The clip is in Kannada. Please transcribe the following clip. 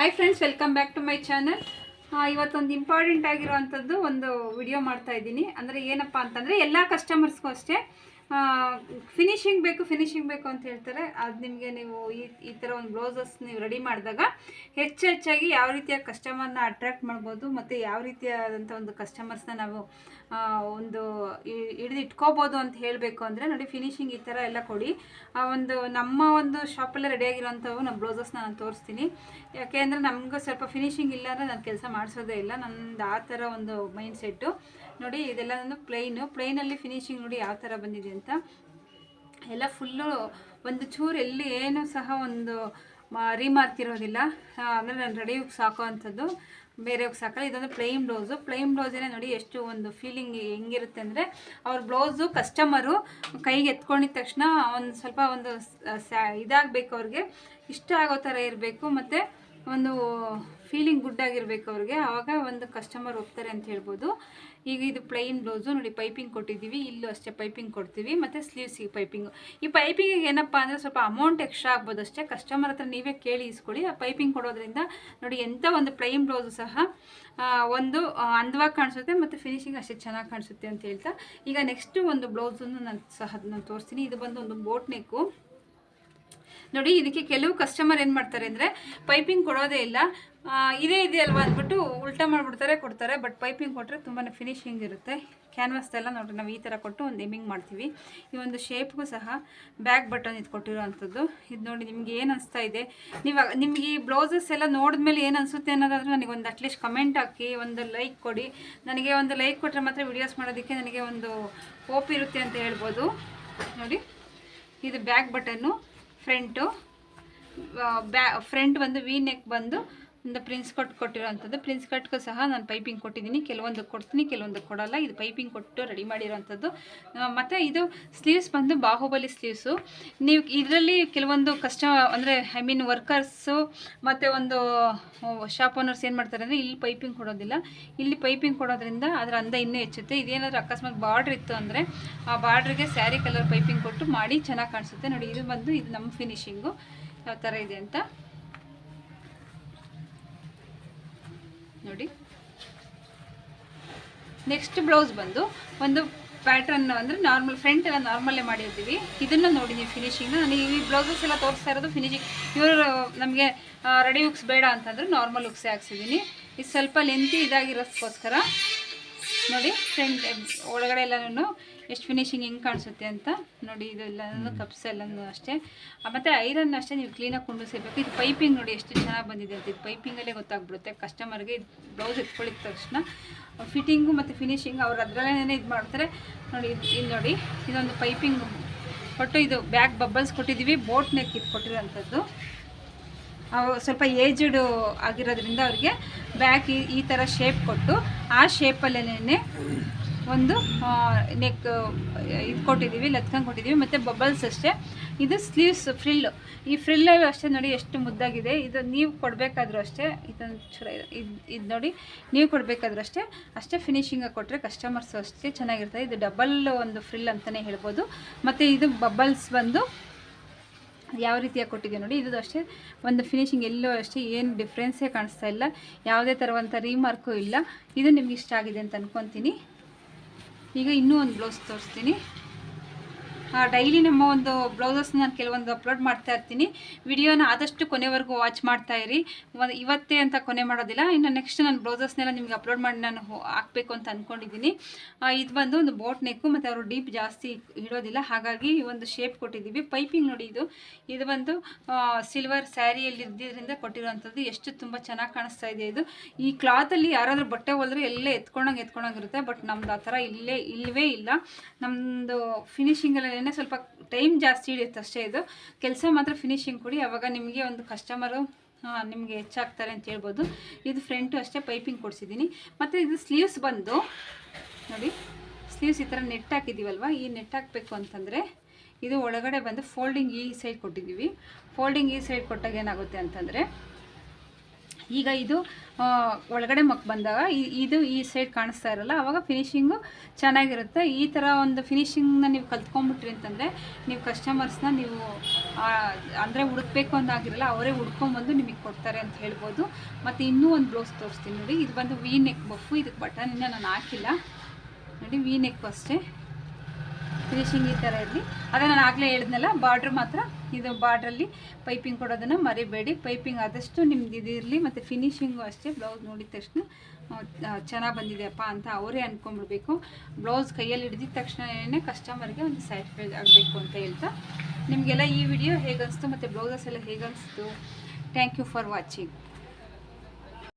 Hi friends welcome back to my channel ಇವತ್ತೊಂದು ಇಂಪಾರ್ಟೆಂಟ್ ಆಗಿರುವಂಥದ್ದು ಒಂದು ವಿಡಿಯೋ ಮಾಡ್ತಾ ಇದ್ದೀನಿ. ಅಂದರೆ ಏನಪ್ಪ ಅಂತಂದರೆ ಎಲ್ಲ ಕಸ್ಟಮರ್ಸ್ಗೂ ಅಷ್ಟೇ. ಫಿನಿಶಿಂಗ್ ಬೇಕು ಫಿನಿಶಿಂಗ್ ಬೇಕು ಅಂತ ಹೇಳ್ತಾರೆ. ಅದು ನಿಮಗೆ ನೀವು ಈ ಈ ಥರ ಒಂದು ಬ್ಲೌಸಸ್ ನೀವು ರೆಡಿ ಮಾಡಿದಾಗ ಹೆಚ್ಚು ಹೆಚ್ಚಾಗಿ ಯಾವ ರೀತಿಯ ಕಸ್ಟಮರ್ನ ಅಟ್ರ್ಯಾಕ್ಟ್ ಮಾಡ್ಬೋದು ಮತ್ತು ಯಾವ ರೀತಿಯಾದಂಥ ಒಂದು ಕಸ್ಟಮರ್ಸ್ನ ನಾವು ಒಂದು ಹಿಡಿದು ಇಟ್ಕೋಬೋದು ಅಂತ ಹೇಳಬೇಕು ಅಂದರೆ ನೋಡಿ ಫಿನಿಶಿಂಗ್ ಈ ಥರ ಎಲ್ಲ ಕೊಡಿ. ಆ, ಒಂದು ನಮ್ಮ ಒಂದು ಶಾಪಲ್ಲೇ ರೆಡಿಯಾಗಿರೋಂಥವು ನಮ್ಮ ಬ್ಲೌಸಸ್ನ ನಾನು ತೋರಿಸ್ತೀನಿ. ಯಾಕೆ ಅಂದರೆ ನಮಗೂ ಸ್ವಲ್ಪ ಫಿನಿಶಿಂಗ್ ಇಲ್ಲ ಅಂದರೆ ನಾನು ಕೆಲಸ ಮಾಡಿಸೋದೇ ಇಲ್ಲ. ನಂದು ಆ ಥರ ಒಂದು ಮೈಂಡ್ ಸೆಟ್ಟು ನೋಡಿ ಇದೆಲ್ಲ ನಾನು ಪ್ಲೈನು ಪ್ಲೈನಲ್ಲಿ ಫಿನಿಶಿಂಗ್ ನೋಡಿ ಯಾವ ಥರ ಬಂದಿದೆ ಅಂತ. ಎಲ್ಲ ಫುಲ್ಲು ಒಂದು ಚೂರು ಎಲ್ಲಿ ಏನು ಸಹ ಒಂದು ರಿಮಾರ್ಕ್ ಇರೋದಿಲ್ಲ. ಅಂದರೆ ನಾನು ರೆಡಿಯೋಗಿ ಸಾಕೋ ಅಂಥದ್ದು ಬೇರೆಯವ್ರಿಗೆ ಸಾಕಲ್ಲ. ಇದೊಂದು ಪ್ಲೈನ್ ಬ್ಲೌಸು ಪ್ಲೈನ್ ಬ್ಲೌಸೇ ನೋಡಿ ಎಷ್ಟು ಒಂದು ಫೀಲಿಂಗ್ ಹೆಂಗಿರುತ್ತೆ ಅಂದರೆ, ಅವ್ರ ಬ್ಲೌಸು ಕಸ್ಟಮರು ಕೈಗೆ ಎತ್ಕೊಂಡಿದ ತಕ್ಷಣ ಒಂದು ಸ್ವಲ್ಪ ಒಂದು ಸ್ಯಾ ಇದಾಗಬೇಕು ಅವ್ರಿಗೆ. ಇಷ್ಟ ಆಗೋ ಥರ ಇರಬೇಕು. ಮತ್ತು ಒಂದು ಫೀಲಿಂಗ್ ಗುಡ್ ಆಗಿರಬೇಕು ಅವ್ರಿಗೆ. ಆವಾಗ ಒಂದು ಕಸ್ಟಮರ್ ಹೋಗ್ತಾರೆ ಅಂತ ಹೇಳ್ಬೋದು. ಈಗ ಇದು ಪ್ಲೈನ್ ಬ್ಲೌಸು ನೋಡಿ ಪೈಪಿಂಗ್ ಕೊಟ್ಟಿದ್ದೀವಿ. ಇಲ್ಲೂ ಅಷ್ಟೇ ಪೈಪಿಂಗ್ ಕೊಡ್ತೀವಿ. ಮತ್ತು ಸ್ಲೀವ್ಸಿಗೆ ಪೈಪಿಂಗು ಈ ಪೈಪಿಂಗಿಗೆ ಏನಪ್ಪ ಅಂದರೆ ಸ್ವಲ್ಪ ಅಮೌಂಟ್ ಎಕ್ಸ್ಟ್ರಾ ಆಗ್ಬೋದು ಅಷ್ಟೇ. ಕಸ್ಟಮರ್ ಹತ್ರ ನೀವೇ ಕೇಳಿ ಇಸ್ಕೊಳ್ಳಿ. ಆ ಪೈಪಿಂಗ್ ಕೊಡೋದ್ರಿಂದ ನೋಡಿ ಎಂಥ ಒಂದು ಪ್ಲೈನ್ ಬ್ಲೌಸು ಸಹ ಒಂದು ಅಂದವಾಗಿ ಕಾಣಿಸುತ್ತೆ ಮತ್ತು ಫಿನಿಶಿಂಗ್ ಅಷ್ಟೇ ಚೆನ್ನಾಗಿ ಕಾಣಿಸುತ್ತೆ ಅಂತ ಹೇಳ್ತಾ. ಈಗ ನೆಕ್ಸ್ಟು ಒಂದು ಬ್ಲೌಸನ್ನು ನಾನು ಸಹ ನಾನು ತೋರಿಸ್ತೀನಿ. ಇದು ಬಂದು ಒಂದು ಬೋಟ್ ನೆಕ್ಕು ನೋಡಿ, ಇದಕ್ಕೆ ಕೆಲವು ಕಸ್ಟಮರ್ ಏನು ಮಾಡ್ತಾರೆ ಅಂದರೆ ಪೈಪಿಂಗ್ ಕೊಡೋದೇ ಇಲ್ಲ. ಇದೇ ಇದೆ ಅಲ್ವಾ ಅಂದ್ಬಿಟ್ಟು ಉಲ್ಟಾ ಮಾಡಿಬಿಡ್ತಾರೆ, ಕೊಡ್ತಾರೆ. ಬಟ್ ಪೈಪಿಂಗ್ ಕೊಟ್ಟರೆ ತುಂಬಾ ಫಿನಿಶಿಂಗ್ ಇರುತ್ತೆ. ಕ್ಯಾನ್ವಾಸ್ ಎಲ್ಲ ನೋಡ್ರಿ, ನಾವು ಈ ಥರ ಕೊಟ್ಟು ಒಂದು ಎಮಿಂಗ್ ಮಾಡ್ತೀವಿ. ಈ ಒಂದು ಶೇಪ್ಗೂ ಸಹ ಬ್ಯಾಕ್ ಬಟನ್ ಇದು ಕೊಟ್ಟಿರೋ ಅಂಥದ್ದು ಇದು ನೋಡಿ ನಿಮ್ಗೆ ಏನು ಅನಿಸ್ತಾ ಇದೆ? ನೀವು ನಿಮ್ಗೆ ಈ ಬ್ಲೌಸಸ್ ಎಲ್ಲ ನೋಡಿದ್ಮೇಲೆ ಏನು ಅನಿಸುತ್ತೆ ಅನ್ನೋದಾದರೂ ನನಗೆ ಒಂದು ಅಟ್ಲೀಸ್ಟ್ ಕಮೆಂಟ್ ಹಾಕಿ, ಒಂದು ಲೈಕ್ ಕೊಡಿ. ನನಗೆ ಒಂದು ಲೈಕ್ ಕೊಟ್ಟರೆ ಮಾತ್ರ ವಿಡಿಯೋಸ್ ಮಾಡೋದಕ್ಕೆ ನನಗೆ ಒಂದು ಹೋಪ್ ಇರುತ್ತೆ ಅಂತ ಹೇಳ್ಬೋದು. ನೋಡಿ, ಇದು ಬ್ಯಾಕ್ ಬಟನ್ನು ಫ್ರಂಟು ಬ್ಯಾ ಫ್ರಂಟ್ ಬಂದು ವಿ ನೆಕ್ ಬಂದು ಒಂದು ಪ್ರಿನ್ಸ್ ಕಟ್ ಕೊಟ್ಟಿರೋವಂಥದ್ದು ಪ್ರಿನ್ಸ್ ಕಟ್ಗೂ ಸಹ ನಾನು ಪೈಪಿಂಗ್ ಕೊಟ್ಟಿದ್ದೀನಿ ಕೆಲವೊಂದು ಕೊಡ್ತೀನಿ ಕೆಲವೊಂದು ಕೊಡಲ್ಲ. ಇದು ಪೈಪಿಂಗ್ ಕೊಟ್ಟು ರೆಡಿ ಮಾಡಿರೋವಂಥದ್ದು ಮತ್ತು ಇದು ಸ್ಲೀವ್ಸ್ ಬಂದು ಬಾಹುಬಲಿ ಸ್ಲೀವ್ಸು ನೀವು ಇದರಲ್ಲಿ ಕೆಲವೊಂದು ಕಷ್ಟ ಅಂದರೆ ಐ ಮೀನ್ ವರ್ಕರ್ಸು ಮತ್ತು ಒಂದು ಶಾಪ್ ಓನರ್ಸ್ ಏನು ಮಾಡ್ತಾರೆ ಅಂದರೆ, ಇಲ್ಲಿ ಪೈಪಿಂಗ್ ಕೊಡೋದಿಲ್ಲ. ಇಲ್ಲಿ ಪೈಪಿಂಗ್ ಕೊಡೋದ್ರಿಂದ ಅದರ ಅಂದ ಇನ್ನೂ ಹೆಚ್ಚುತ್ತೆ. ಇದೇನಾದರೂ ಅಕಸ್ಮಾತ್ ಬಾರ್ಡ್ರ್ ಇತ್ತು ಅಂದರೆ, ಆ ಬಾರ್ಡ್ರಿಗೆ ಸ್ಯಾರಿ ಕಲರ್ ಪೈಪಿಂಗ್ ಕೊಟ್ಟು ಮಾಡಿ ಚೆನ್ನಾಗಿ ಕಾಣಿಸುತ್ತೆ. ನೋಡಿ, ಇದು ಬಂದು, ಇದು ನಮ್ಮ ಫಿನಿಶಿಂಗು ಯಾವ ಥರ ಇದೆ ಅಂತ. ನೋಡಿ. ನೆಕ್ಸ್ಟ್ ಬ್ಲೌಸ್ ಬಂದು ಒಂದು ಪ್ಯಾಟ್ರನ್ ಅಂದರೆ ನಾರ್ಮಲ್ ಫ್ರಂಟ್ ಎಲ್ಲ ನಾರ್ಮಲ್ಲೇ ಮಾಡಿರ್ತೀವಿ. ಇದನ್ನು ನೋಡಿ ನೀವು ಫಿನಿಶಿಂಗ್ನ ನಾನು ಈ ಬ್ಲೌಸಸ್ ಎಲ್ಲ ತೋರಿಸ್ತಾ ಇರೋದು ಫಿನಿಶಿಂಗ್ ಇವರು, ನಮಗೆ ರೆಡಿ ಉಕ್ಸ್ ಬೇಡ ಅಂತಂದ್ರೆ ನಾರ್ಮಲ್ ಉಕ್ಸೇ ಹಾಕ್ಸಿದ್ದೀನಿ. ಇದು ಸ್ವಲ್ಪ ಲೆಂತಿ ಇದಾಗಿರೋದಕ್ಕೋಸ್ಕರ ನೋಡಿ ಫ್ರೆಂಡ್ ಒಳಗಡೆ ಎಲ್ಲನೂ ಎಷ್ಟು ಫಿನಿಶಿಂಗ್ ಹೆಂಗೆ ಕಾಣಿಸುತ್ತೆ ಅಂತ ನೋಡಿ ಇದೆಲ್ಲನೂ ಕಪ್ಸ್ ಎಲ್ಲನೂ ಅಷ್ಟೇ. ಮತ್ತು ಐರನ್ ಅಷ್ಟೇ ನೀವು ಕ್ಲೀನಾಗಿ ಕುಂಡಿಸಬೇಕು ಇದು ಪೈಪಿಂಗ್ ನೋಡಿ ಎಷ್ಟು ಚೆನ್ನಾಗಿ ಬಂದಿದೆ ಅಂತ. ಇದು ಪೈಪಿಂಗಲ್ಲೇ ಗೊತ್ತಾಗ್ಬಿಡುತ್ತೆ. ಕಸ್ಟಮರ್ಗೆ ಇದು ಬ್ಲೌಸ್ ಇಟ್ಕೊಳ್ಳಿದ ತಕ್ಷಣ. ಫಿಟ್ಟಿಂಗು ಮತ್ತು ಫಿನಿಶಿಂಗ್ ಅವ್ರು ಅದರಲ್ಲೇ ಇದು ಮಾಡ್ತಾರೆ. ನೋಡಿ, ಇದು ನೋಡಿ, ಇದೊಂದು ಪೈಪಿಂಗ್ ಕೊಟ್ಟು ಇದು ಬ್ಯಾಗ್ ಬಬ್ಬಲ್ಸ್ ಕೊಟ್ಟಿದ್ದೀವಿ. ಬೋಟ್ ನೆಕ್ ಇದು ಕೊಟ್ಟಿರೋಂಥದ್ದು. ಅವು ಸ್ವಲ್ಪ ಏಜ್ಡ್ ಆಗಿರೋದ್ರಿಂದ ಅವ್ರಿಗೆ ಬ್ಯಾಕ್ ಈ ಥರ ಶೇಪ್ ಕೊಟ್ಟು ಆ ಶೇಪಲ್ಲೇ ಒಂದು ನೆಕ್ ಇದು ಕೊಟ್ಟಿದ್ದೀವಿ ಲತ್ಕೊಂಡು ಕೊಟ್ಟಿದ್ದೀವಿ, ಮತ್ತು ಬಬಲ್ಸ್ ಅಷ್ಟೇ. ಇದು ಸ್ಲೀವ್ಸ್ ಫ್ರಿಲ್ಲು ಈ ಫ್ರಿಲ್ಲಲ್ಲೂ ಅಷ್ಟೇ ನೋಡಿ ಎಷ್ಟು ಮುದ್ದಾಗಿದೆ. ಇದು ನೀವು ಕೊಡಬೇಕಾದ್ರೂ ಅಷ್ಟೇ, ಇದೊಂದು ಚೂರ ಇದು. ಇದು ನೋಡಿ, ನೀವು ಕೊಡಬೇಕಾದ್ರೂ ಅಷ್ಟೇ ಅಷ್ಟೇ ಫಿನಿಶಿಂಗಾಗಿ ಕೊಟ್ಟರೆ ಕಸ್ಟಮರ್ಸ್ ಅಷ್ಟೇ ಚೆನ್ನಾಗಿರ್ತದೆ. ಇದು ಡಬಲ್ ಒಂದು ಫ್ರಿಲ್ ಅಂತಲೇ ಹೇಳ್ಬೋದು. ಮತ್ತು ಇದು ಬಬಲ್ಸ್ ಬಂದು ಯಾವ ರೀತಿಯಾಗಿ ಕೊಟ್ಟಿದೆ ನೋಡಿ ಇದು ಅಷ್ಟೇ. ಒಂದು ಫಿನಿಶಿಂಗ್ ಎಲ್ಲೋ ಅಷ್ಟೇ, ಏನು ಡಿಫ್ರೆನ್ಸೇ ಕಾಣಿಸ್ತಾ ಇಲ್ಲ. ಯಾವುದೇ ಥರವಂಥ ರೀಮಾರ್ಕು ಇಲ್ಲ. ಇದು ನಿಮ್ಗೆ ಇಷ್ಟ ಆಗಿದೆ ಅಂತ ಅಂದ್ಕೊತೀನಿ ಈಗ ಇನ್ನೂ ಒಂದು ಬ್ಲೌಸ್ ತೋರಿಸ್ತೀನಿ. ಡೈಲಿ ನಮ್ಮ ಒಂದು ಬ್ಲೌಸಸ್ ನಾನು ಕೆಲವೊಂದು ಅಪ್ಲೋಡ್ ಮಾಡ್ತಾ ಇರ್ತೀನಿ. ವಿಡಿಯೋನ ಆದಷ್ಟು ಕೊನೆವರೆಗೂ ವಾಚ್ ಮಾಡ್ತಾ ಇರಿ. ಇವತ್ತೇ ಅಂತ ಕೊನೆ ಮಾಡೋದಿಲ್ಲ. ಇನ್ನು ನೆಕ್ಸ್ಟ್ ನಾನು ಬ್ಲೌಸಸ್ನೆಲ್ಲ ನಿಮ್ಗೆ ಅಪ್ಲೋಡ್ ಮಾಡಿ ನಾನು ಹಾಕಬೇಕು ಅಂತ ಅಂದ್ಕೊಂಡಿದ್ದೀನಿ ಇದು ಬಂದು ಒಂದು ಬೋಟ್ ನೆಕ್ಕು ಮತ್ತು ಅವರು ಡೀಪ್ ಜಾಸ್ತಿ ಇಡೋದಿಲ್ಲ ಹಾಗಾಗಿ ಈ ಒಂದು ಶೇಪ್ ಕೊಟ್ಟಿದ್ದೀವಿ ಪೈಪಿಂಗ್ ನೋಡಿ ಇದು. ಇದು ಬಂದು ಸಿಲ್ವರ್ ಸ್ಯಾರಿಯಲ್ಲಿ ಇದ್ದಿದ್ದರಿಂದ ಕೊಟ್ಟಿರೋವಂಥದ್ದು. ಎಷ್ಟು ತುಂಬ ಚೆನ್ನಾಗಿ ಕಾಣಿಸ್ತಾ ಇದೆ ಇದು. ಈ ಕ್ಲಾತಲ್ಲಿ ಯಾರಾದರೂ ಬಟ್ಟೆ ಹೊಲಿದ್ರೆ ಎಲ್ಲೇ ಎತ್ಕೊಂಡಂಗೆ ಎತ್ಕೊಂಡಂಗಿರುತ್ತೆ ಬಟ್ ನಮ್ದು ಆ ಥರ ಇಲ್ಲೇ, ಇಲ್ಲವೇ ಇಲ್ಲ. ನಮ್ಮದು ಫಿನಿಶಿಂಗಲ್ಲೇ ಸ್ವಲ್ಪ ಟೈಮ್ ಜಾಸ್ತಿ ಹಿಡಿಯುತ್ತೆ ಅಷ್ಟೇ ಇದು. ಕೆಲಸ ಮಾತ್ರ ಫಿನಿಶಿಂಗ್ ಕೊಡಿ. ಆವಾಗ ನಿಮಗೆ ಒಂದು ಕಸ್ಟಮರು ನಿಮಗೆ ಹೆಚ್ಚಾಗ್ತಾರೆ ಅಂತ ಹೇಳ್ಬೋದು. ಇದು ಫ್ರಂಟು ಅಷ್ಟೇ ಪೈಪಿಂಗ್ ಕೊಡಿಸಿದ್ದೀನಿ. ಮತ್ತು ಇದು ಸ್ಲೀವ್ಸ್ ಬಂದು, ನೋಡಿ ಸ್ಲೀವ್ಸ್ ಈ ಥರ ನೆಟ್ ಹಾಕಿದ್ದೀವಲ್ವ ಈ ನೆಟ್ ಹಾಕಬೇಕು ಅಂತಂದರೆ ಇದು ಒಳಗಡೆ ಬಂದು ಫೋಲ್ಡಿಂಗ್ ಈ ಸೈಡ್ ಕೊಟ್ಟಿದ್ದೀವಿ. ಫೋಲ್ಡಿಂಗ್ ಈ ಸೈಡ್ ಕೊಟ್ಟಾಗ ಏನಾಗುತ್ತೆ ಅಂತಂದರೆ ಈಗ ಇದು ಒಳಗಡೆ ಮಕ್ ಬಂದಾಗ ಇದು ಈ ಸೈಡ್ ಕಾಣಿಸ್ತಾ ಇರಲ್ಲ ಆವಾಗ ಫಿನಿಶಿಂಗು ಚೆನ್ನಾಗಿರುತ್ತೆ. ಈ ಥರ ಒಂದು ಫಿನಿಶಿಂಗ್ನ ನೀವು ಕಲ್ತ್ಕೊಂಡ್ಬಿಟ್ರಿ ಅಂತಂದರೆ ನೀವು ಕಸ್ಟಮರ್ಸ್ನ ನೀವು ಅಂದರೆ ಹುಡುಕ್ಬೇಕು ಅಂದಾಗಿರಲ್ಲ ಅವರೇ ಹುಡ್ಕೊಂಬಂದು ನಿಮಗೆ ಕೊಡ್ತಾರೆ ಅಂತ ಹೇಳ್ಬೋದು. ಮತ್ತು ಇನ್ನೂ ಒಂದು ಬ್ಲೌಸ್ ತೋರಿಸ್ತೀನಿ ನೋಡಿ. ಇದು ಬಂದು ವಿ ನೆಕ್ ಬಫು ಇದಕ್ಕೆ ಬಟನ್ ಇನ್ನೂ ನಾನು ಹಾಕಿಲ್ಲ. ನೋಡಿ ವಿ ನೆಕ್ ಅಷ್ಟೇ. ಫಿನಿಶಿಂಗ್ ಈ ಥರ ಇರಲಿ. ಅದೇ ನಾನು ಆಗಲೇ ಹೇಳಿದ್ನಲ್ಲ ಬಾರ್ಡ್ರ್ ಮಾತ್ರ ಇದು ಬಾರ್ಡ್ರಲ್ಲಿ ಪೈಪಿಂಗ್ ಕೊಡೋದನ್ನು ಮರಿಬೇಡಿ. ಪೈಪಿಂಗ್ ಆದಷ್ಟು ನಿಮ್ದು ಇದಿರಲಿ ಮತ್ತು ಫಿನಿಷಿಂಗು ಅಷ್ಟೇ ಬ್ಲೌಸ್ ನೋಡಿದ ತಕ್ಷಣ ಚೆನ್ನಾಗಿ ಬಂದಿದೆಯಪ್ಪ ಅಂತ ಅವರೇ ಅಂದ್ಕೊಂಡ್ಬಿಡ್ಬೇಕು ಬ್ಲೌಸ್ ಕೈಯಲ್ಲಿ ಹಿಡಿದಿದ ತಕ್ಷಣ ಕಸ್ಟಮರ್ಗೆ ಒಂದು ಸ್ಯಾಟಿಸ್ಫೈ ಆಗಬೇಕು ಅಂತ ಹೇಳ್ತಾ. ನಿಮಗೆಲ್ಲ ಈ ವಿಡಿಯೋ ಹೇಗೆ ಅನಿಸ್ತು ಮತ್ತು ಬ್ಲೌಸಸ್ ಎಲ್ಲ ಹೇಗನ್ನಿಸ್ತು ಥ್ಯಾಂಕ್ ಯು ಫಾರ್ ವಾಚಿಂಗ್.